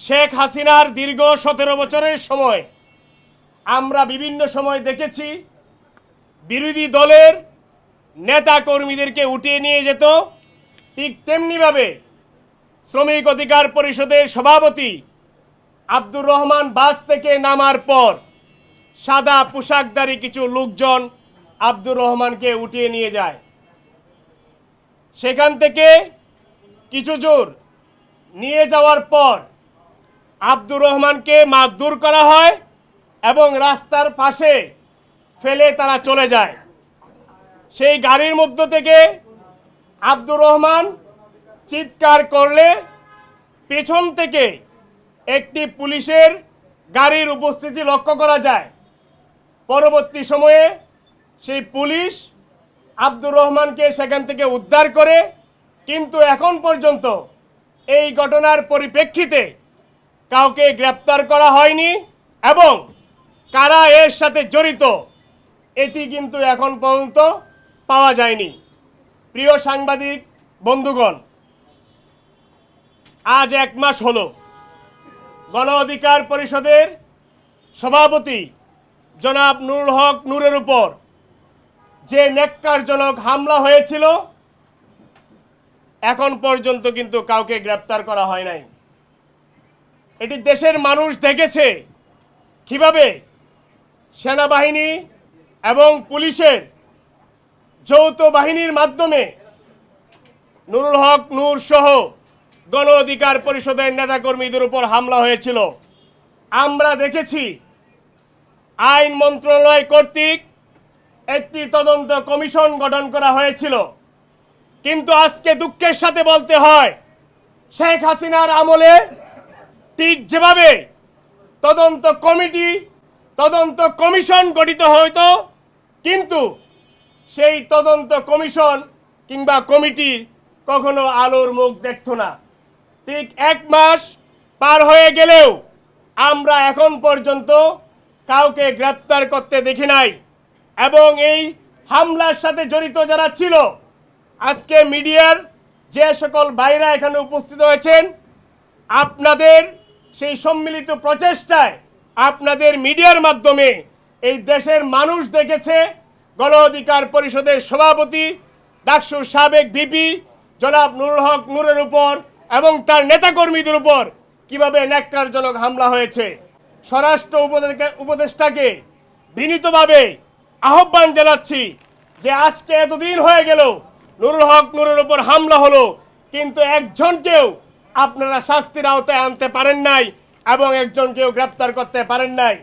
শেখ হাসিনার দীর্ঘ সতেরো বছরের সময় আমরা বিভিন্ন সময় দেখেছি বিরোধী দলের নেতা কর্মীদেরকে উঠিয়ে নিয়ে যেত। ঠিক তেমনিভাবে শ্রমিক অধিকার পরিষদের সভাপতি আব্দুর রহমান বাস থেকে নামার পর সাদা পোশাকধারী কিছু লোকজন আব্দুর রহমানকে উঠিয়ে নিয়ে যায়। সেখান থেকে কিছু জোর নিয়ে যাওয়ার পর আব্দুর রহমানকে মারধর করা হয় এবং রাস্তার পাশে ফেলে তারা চলে যায়। সেই গাড়ির মধ্য থেকে আব্দুর রহমান চিৎকার করলে পেছন থেকে একটি পুলিশের গাড়ির উপস্থিতি লক্ষ্য করা যায়। পরবর্তী সময়ে সেই পুলিশ আব্দুর রহমানকে সেখান থেকে উদ্ধার করে, কিন্তু এখন পর্যন্ত এই ঘটনার পরিপ্রেক্ষিতে কাউকে গ্রেপ্তার করা হয়নি এবং কারা এর সাথে জড়িত, এটি কিন্তু এখন পর্যন্ত পাওয়া যায়নি। প্রিয় সাংবাদিক, বন্ধুগণ, আজ এক মাস হলো গণ অধিকার পরিষদের সভাপতি জনাব নুরুল হক নূরের উপর যে নেককারজনক হামলা হয়েছিল, এখন পর্যন্ত কিন্তু কাউকে গ্রেপ্তার করা হয় নাই। এটি দেশের মানুষ দেখেছে। কীভাবে সেনাবাহিনী এবং পুলিশের যৌথ বাহিনীর মাধ্যমে নুরুল হক নূর সহ গণ অধিকার পরিষদের নেতাকর্মীদের উপর হামলা হয়েছিল। আমরা দেখেছি আইন মন্ত্রণালয় কর্তৃক একটি তদন্ত কমিশন গঠন করা হয়েছিল। কিন্তু আজকে দুঃখের সাথে বলতে হয়, শেখ হাসিনার আমলে ঠিক যেভাবে তদন্ত কমিটি, তদন্ত কমিশন গঠিত হইতো কিন্তু সেই তদন্ত কমিশন কিংবা কমিটি কখনো আলোর মুখ দেখতো না। ঠিক এক মাস পার হয়ে গেলেও আমরা এখন পর্যন্ত কাউকে গ্রেপ্তার করতে দেখি নাই। এবং এই হামলার সাথে জড়িত যারা ছিল, আজকে মিডিয়ার যে সকল ভাইরা এখানে উপস্থিত হয়েছেন, আপনাদের সেই সম্মিলিত প্রচেষ্টায় আপনাদের মিডিয়ার মাধ্যমে এই দেশের মানুষ দেখেছে গণ অধিকার পরিষদের সভাপতি ডাকসুর সাবেক ভিপি জনাব নুরুল হক নূরের উপর এবং তার নেতাকর্মীদের উপর কীভাবে ন্যাক্কারজনক হামলা হয়েছে। স্বরাষ্ট্র উপদেষ্টা- উপদেষ্টাকে বিনীতভাবে আহ্বান জানাচ্ছি যে আজকে এতদিন হয়ে গেল নুরুল হক নূরের উপর হামলা হলো, কিন্তু একজনকেও আপনারা শাস্তির আওতায় আনতে পারেন নাই এবং একজনকেও গ্রেপ্তার করতে পারেন নাই।